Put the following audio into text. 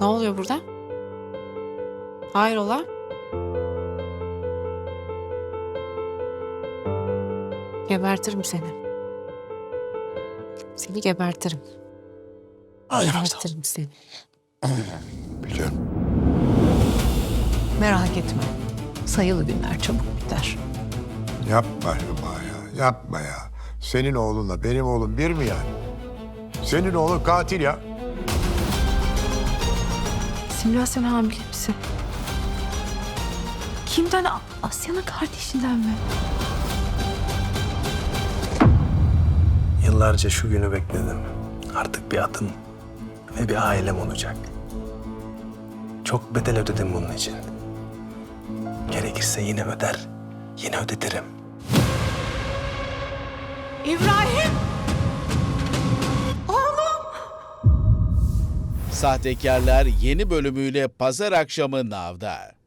Ne oluyor burada? Hayrola? Gebertirim seni. Seni gebertirim. Gebertirim seni. Biliyorum. Merak etme. Sayılı günler çabuk biter. Yapma Hüma ya. Yapma ya. Senin oğlunla benim oğlum bir mi yani? Senin oğlun katil ya. Simra sen hamile misin? Kimden? Asya'nın kardeşinden mi? Yıllarca şu günü bekledim. Artık bir adım ve bir ailem olacak. Çok bedel ödedim bunun için. Gerekirse yine öder, yine ödetirim. Sahtekarlar yeni bölümüyle pazar akşamı Nav'da.